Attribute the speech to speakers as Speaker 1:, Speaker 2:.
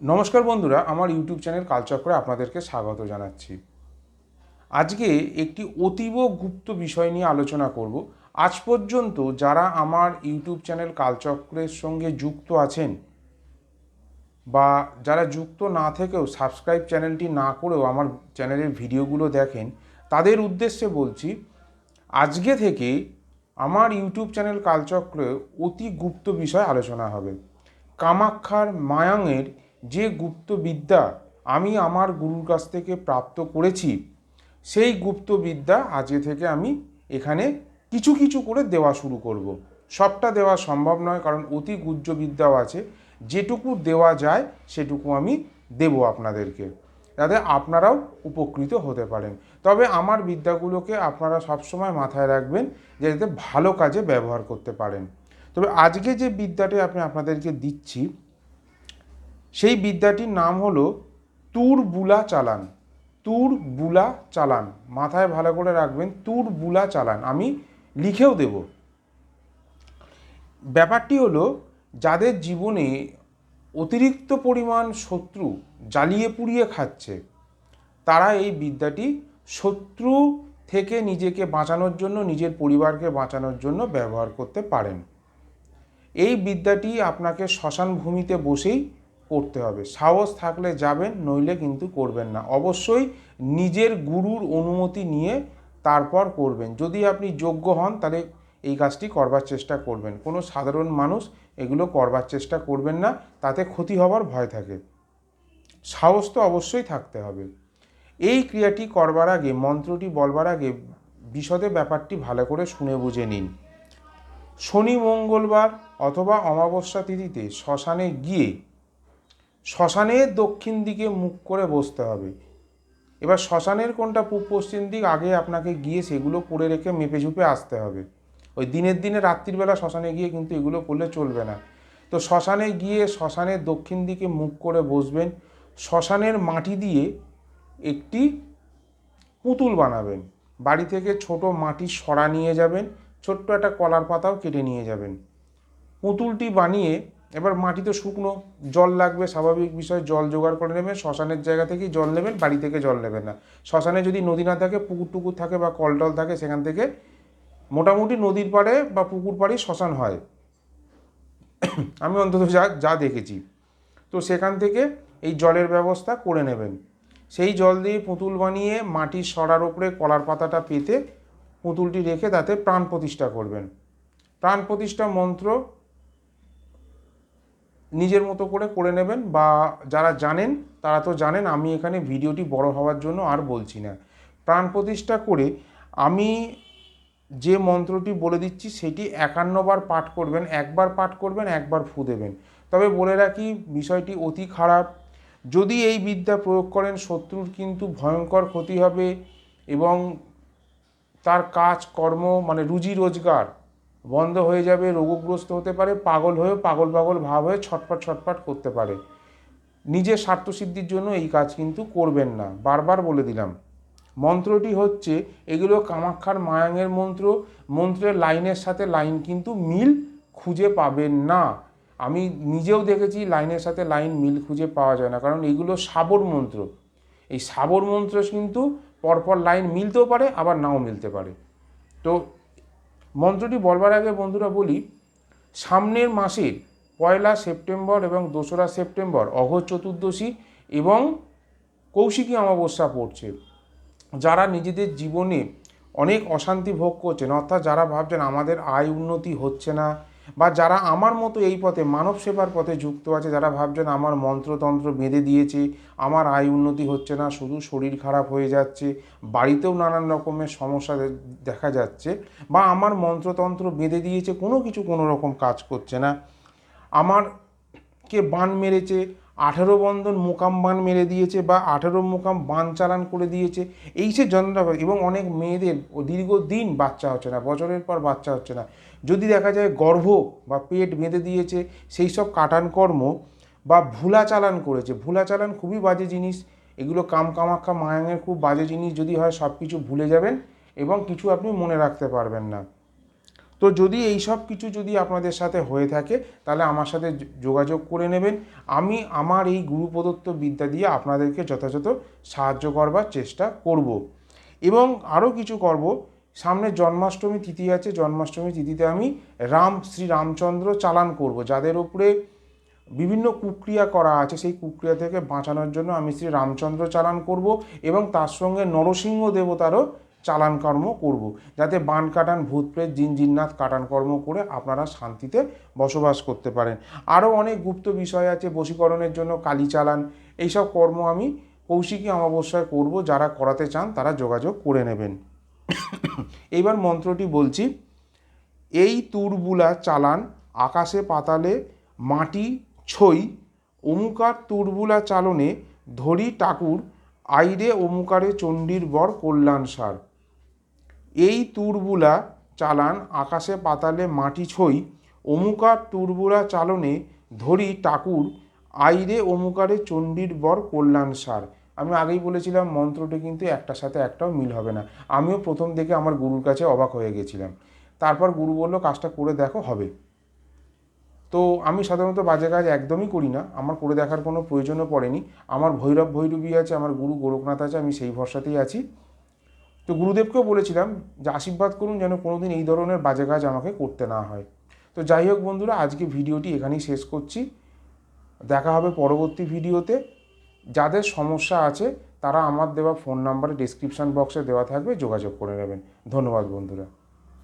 Speaker 1: নমস্কার বন্ধুরা, আমার ইউটিউব চ্যানেল কালচক্রে আপনাদেরকে স্বাগত জানাচ্ছি। আজকে একটি অতীব গুপ্ত বিষয় নিয়ে আলোচনা করব। আজ পর্যন্ত যারা আমার ইউটিউব চ্যানেল কালচক্রের সঙ্গে যুক্ত আছেন বা যারা যুক্ত না থেকেও সাবস্ক্রাইব চ্যানেলটি না করেও আমার চ্যানেলের ভিডিওগুলো দেখেন, তাদের উদ্দেশ্যে বলছি, আজকে থেকে আমার ইউটিউব চ্যানেল কালচক্রে অতি গুপ্ত বিষয় আলোচনা হবে। কামাক্ষার মায়াংয়ের যে গুপ্ত বিদ্যা আমি আমার গুরুর কাছ থেকে প্রাপ্ত করেছি, সেই গুপ্ত বিদ্যা আজকে থেকে আমি এখানে কিছু কিছু করে দেওয়া শুরু করব। সবটা দেওয়া সম্ভব নয়, কারণ অতি গুহ্য বিদ্যাও আছে। যেটুকু দেওয়া যায়, সেটুকু আমি দেব আপনাদেরকে। যাতে আপনারাও উপকৃত হতে পারেন। তবে আমার বিদ্যাগুলোকে আপনারা সবসময় মাথায় রাখবেন যে যাতে ভালো কাজে ব্যবহার করতে পারেন। তবে আজকে যে বিদ্যাটি আমি আপনাদেরকে দিচ্ছি সেই বিদ্যাটির নাম হলো তুর বুলা চালান। তুর বুলা চালান। মাথায় ভালো করে রাখবেন তুর বুলা চালান। আমি লিখেও দেব। ব্যাপারটি হলো, যাদের জীবনে অতিরিক্ত পরিমাণ শত্রু জ্বালিয়ে পুড়িয়ে খাচ্ছে, তারা এই বিদ্যাটি শত্রু থেকে নিজেকে বাঁচানোর জন্য, নিজের পরিবারকে বাঁচানোর জন্য ব্যবহার করতে পারেন। এই বিদ্যাটি আপনাকে শ্মশান ভূমিতে বসেই করতে হবে। সাহস থাকলে যাবেন, নইলে কিন্তু করবেন না। অবশ্যই নিজের গুরুর অনুমতি নিয়ে তারপর করবেন। যদি আপনি যোগ্য হন, তাহলে এই কাজটি করবার চেষ্টা করবেন। কোনো সাধারণ মানুষ এগুলো করবার চেষ্টা করবেন না, তাতে ক্ষতি হবার ভয় থাকে। সাহস তো অবশ্যই থাকতে হবে। এই ক্রিয়াটি করবার আগে, মন্ত্রটি বলবার আগে বিশদে ব্যাপারটি ভালো করে শুনে বুঝে নিন। শনি মঙ্গলবার অথবা অমাবস্যা তিথিতে শ্মশানে গিয়ে শ্মশানের দক্ষিণ দিকে মুখ করে বসতে হবে। এবার শ্মশানের কোনটা পূব পশ্চিম দিক, আগে আপনাকে গিয়ে সেগুলো করে রেখে মেপে ঝুপে আসতে হবে। ওই দিনের দিনে রাত্রিবেলা শ্মশানে গিয়ে কিন্তু এগুলো করলে চলবে না। তো শ্মশানে গিয়ে শ্মশানের দক্ষিণ দিকে মুখ করে বসবেন। শ্মশানের মাটি দিয়ে একটি পুতুল বানাবেন। বাড়ি থেকে ছোট মাটির সরা নিয়ে যাবেন, ছোট্ট একটা কলার পাতাও কেটে নিয়ে যাবেন। পুতুলটি বানিয়ে এবার মাটি তো শুকনো জল লাগবে, স্বাভাবিক বিষয়, জল জোগাড় করে নেবেন, শ্মশানের জায়গা থেকেই জল নেবেন, বাড়ি থেকে জল নেবেন না। শ্মশানে যদি নদী না থাকে পুকুর টুকুর থাকে বা কল টল থাকে, সেখান থেকে মোটামুটি নদীর পাড়ে বা পুকুর পাড়ে শ্মশান হয়। আমি অন্তত যা যা দেখেছি। তো সেখান থেকে এই জলের ব্যবস্থা করে নেবেন। সেই জল দিয়ে পুতুল বানিয়ে মাটির সরার ওপরে কলার পাতাটা পেতে পুতুলটি রেখে তাতে প্রাণ প্রতিষ্ঠা করবেন। প্রাণ প্রতিষ্ঠা মন্ত্র নিজের মতো করে করে নেবেন বা যারা জানেন, তারা তো জানেন আমি এখানে ভিডিওটি বড় হওয়ার জন্য আর বলছি না। প্রাণ প্রতিষ্ঠা করে আমি যে মন্ত্রটি বলে দিচ্ছি সেটি একান্নবার পাঠ করবেন, একবার পাঠ করবেন, একবার ফু দেবেন। তবে বলে রাখি, বিষয়টি অতি খারাপ। যদি এই বিদ্যা প্রয়োগ করেন, শত্রুর কিন্তু ভয়ঙ্কর ক্ষতি হবে এবং তার কাজ, কর্ম মানে রুজি রোজগার বন্ধ হয়ে যাবে, রোগগ্রস্ত হতে পারে, পাগল হয়েও পাগল পাগল ভাব হয়ে ছটপট ছটপট করতে পারে। নিজের স্বার্থসিদ্ধির জন্য এই কাজ কিন্তু করবেন না। বারবার বলে দিলাম। মন্ত্রটি হচ্ছে, এগুলো কামাক্ষার মায়াঙের মন্ত্র। মন্ত্রের লাইনের সাথে লাইন কিন্তু মিল খুঁজে পাবেন না। আমি নিজেও দেখেছি লাইনের সাথে লাইন মিল খুঁজে পাওয়া যায় না, কারণ এগুলো সাবর মন্ত্র। এই সাবর মন্ত্র কিন্তু পরপর লাইন মিলতেও পারে, আবার নাও মিলতে পারে। তো মন্ত্রটি বলবার আগে বন্ধুরা বলি, সামনের মাসের পয়লা সেপ্টেম্বর এবং দোসরা সেপ্টেম্বর অঘ চতুর্দশী এবং কৌশিকী অমাবস্যা পড়ছে। যারা নিজেদের জীবনে অনেক অশান্তি ভোগ করছেন, অর্থাৎ যারা ভাবছেন আমাদের আয় উন্নতি হচ্ছে না বা যারা আমার মতো এই পথে মানব সেবার পথে যুক্ত আছে, যারা ভাবছেন আমার মন্ত্রতন্ত্র বেঁধে দিয়েছে, আমার আয় উন্নতি হচ্ছে না, শুধু শরীর খারাপ হয়ে যাচ্ছে, বাড়িতেও নানান রকমের সমস্যা দেখা যাচ্ছে বা আমার মন্ত্রতন্ত্র বেঁধে দিয়েছে, কোনো কিছু কোনো রকম কাজ করছে না। আমার কে বান মেরেছে আঠেরো বন্ধন মোকাম বান মেরে দিয়েছে বা আঠেরো মোকাম বান চালান করে দিয়েছে। এই সে যন্ত্রণা এবং অনেক মেয়েদের ও দীর্ঘদিন বাচ্চা হচ্ছে না, বছরের পর বাচ্চা হচ্ছে না। যদি দেখা যায় গর্ভ বা পেট বেঁধে দিয়েছে, সেই সব কাটান কর্ম বা ভুলা চালান করেছে। ভুলা চালান খুবই বাজে জিনিস। এগুলো কাম কামাক্ষা মায়াঙের খুব বাজে জিনিস। যদি হয় সব কিছু ভুলে যাবেন এবং কিছু আপনি মনে রাখতে পারবেন না। তো যদি এই সব কিছু যদি আপনাদের সাথে হয়ে থাকে, তাহলে আমার সাথে যোগাযোগ করে নেবেন। আমি আমার এই গুরু প্রদত্ত বিদ্যা দিয়ে আপনাদেরকে যথাযথ সাহায্য করবার চেষ্টা করব। এবং আরও কিছু করব। সামনে জন্মাষ্টমী তিথি আছে, জন্মাষ্টমী তিথিতে আমি রাম, শ্রী রামচন্দ্র চালান করব। যাদের উপরে বিভিন্ন কুক্রিয়া করা আছে, সেই কুক্রিয়া থেকে বাঁচানোর জন্য আমি শ্রী রামচন্দ্র চালান করব এবং তার সঙ্গে নরসিংহ দেবতারও চালান কর্ম করব। যাতে বান কাটান, ভূত প্রেত, জিন জিন্নাত কাটান কর্ম করে আপনারা শান্তিতে বসবাস করতে পারেন। আরও অনেক গুপ্ত বিষয় আছে বশীকরণের জন্য কালী চালান। এইসব কর্ম আমি কৌশিকী অমাবস্যায় করব, যারা করাতে চান তারা যোগাযোগ করে নেবেন। এইবার মন্ত্রটি বলছি, এই তুরবুলা চালান আকাশে পাতালে, মাটি ছই, অমুকার তুরবুলা চালনে ধরি ঠাকুর, আইরে অমুকারে চণ্ডীর বর কল্যাণ সার এই তুরবুলা চালান আকাশে পাতালে মাটি ছই, অমুকার তুরবুলা চালনে ধরি ঠাকুর, আইরে অমুকারে চণ্ডীর বর কল্যাণ সার। আমি আগেই বলেছিলাম, মন্ত্রটি কিন্তু একটার সাথে একটাও মিল হবে না। আমিও প্রথম দেখে আমার গুরুর কাছে অবাক হয়ে গেছিলাম। তারপর গুরু বলল, কাজটা করে দেখো, হবে। তো আমি সাধারণত বাজে কাজ একদমই করি না। আমার করে দেখার কোনো প্রয়োজনও পড়েনি। আমার ভৈরব ভৈরবী আছে, আমার গুরু গোরখনাথ আছে, আমি সেই ভরসাতেই আছি। তো গুরুদেবকেও বলেছিলাম যে আশীর্বাদ করুন যেন কোনোদিন এই ধরনের বাজে কাজ আমাকে করতে না হয়। তো যাই হোক বন্ধুরা, আজকে ভিডিওটি এখানেই শেষ করছি। দেখা হবে পরবর্তী ভিডিওতে। যাদের সমস্যা আছে, তারা আমার দেওয়া ফোন নাম্বারে ডিসক্রিপশান বক্সে দেওয়া থাকবে, যোগাযোগ করে নেবেন। ধন্যবাদ বন্ধুরা।